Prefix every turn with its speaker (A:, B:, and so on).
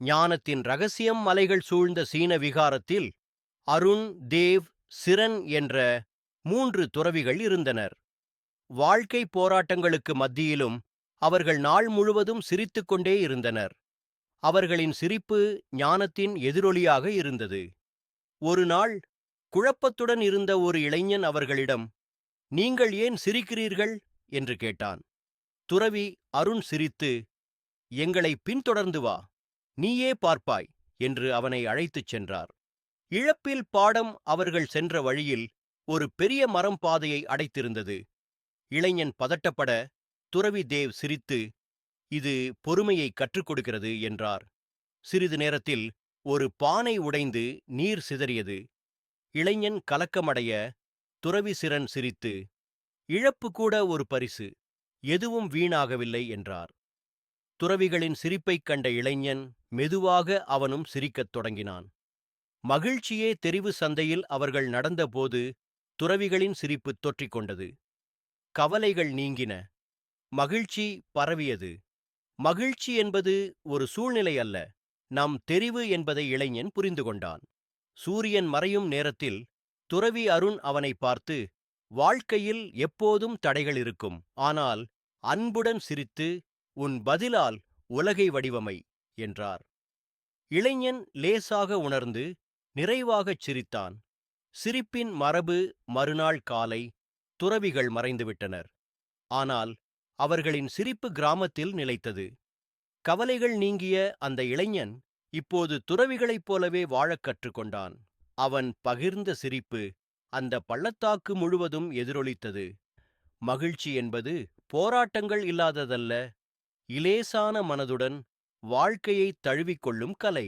A: ஞானத்தின் ரகசியம் மலைகள் சூழ்ந்த சீன விகாரத்தில் அருண் தேவ் சிரன் என்ற மூன்று துறவிகள் இருந்தனர். வாழ்க்கை போராட்டங்களுக்கு மத்தியிலும் அவர்கள் நாள் முழுவதும் சிரித்துக்கொண்டே இருந்தனர். அவர்களின் சிரிப்பு ஞானத்தின் எதிரொலியாக இருந்தது. ஒரு நாள் குழப்பத்துடன் இருந்த ஒரு இளைஞன் அவர்களிடம் நீங்கள் ஏன் சிரிக்கிறீர்கள்? என்று கேட்டான். துறவி அருண் சிரித்து எங்களை பின்தொடர்ந்து வா. நீயே பார்ப்பாய் என்று அவனை அழைத்துச் சென்றார். இழப்பில் பாடம் அவர்கள் சென்ற வழியில் ஒரு பெரிய மரம் பாதையை அடைத்திருந்தது. இளைஞன் பதட்டப்பட துறவி தேவ் சிரித்து இது பொறுமையை கற்றுக் கொடுக்கிறது என்றார். சிறிது நேரத்தில் ஒரு பானை உடைந்து நீர் சிதறியது. இளைஞன் கலக்கமடைய துறவி சிரன் சிரித்து இழப்பு கூட ஒரு பரிசு எதுவும் வீணாகவில்லை என்றார். துறவிகளின் சிரிப்பைக் கண்ட இளைஞன் மெதுவாக அவனும் சிரிக்கத் தொடங்கினான். மகிழ்ச்சியே தெரிவு சந்தையில் அவர்கள் நடந்தபோது துறவிகளின் சிரிப்பு தொற்றிக் கொண்டது. கவலைகள் நீங்கின. மகிழ்ச்சி பரவியது. மகிழ்ச்சி என்பது ஒரு சூழ்நிலை அல்ல நம் தெரிவு என்பதை இளைஞன் புரிந்து கொண்டான். சூரியன் மறையும் நேரத்தில் துறவி அருண் அவனை பார்த்து வாழ்க்கையில் எப்போதும் தடைகள் இருக்கும் ஆனால் அன்புடன் சிரித்து உன் பதிலால் உலகை வடிவமை என்றார். இளைஞன் லேசாக உணர்ந்து நிறைவாகச் சிரித்தான். சிரிப்பின் மரபு மறுநாள் காலை துறவிகள் மறைந்துவிட்டனர். ஆனால் அவர்களின் சிரிப்பு கிராமத்தில் நிலைத்தது. கவலைகள் நீங்கிய அந்த இளைஞன் இப்போது துறவிகளைப் போலவே வாழக் கற்றுக்கொண்டான். அவன் பகிர்ந்த சிரிப்பு அந்த பள்ளத்தாக்கு முழுவதும் எதிரொலித்தது. மகிழ்ச்சி என்பது போராட்டங்கள் இல்லாததல்ல. இலேசான மனதுடன் வாழ்க்கையை தழுவிக்கொள்ளும் கலை.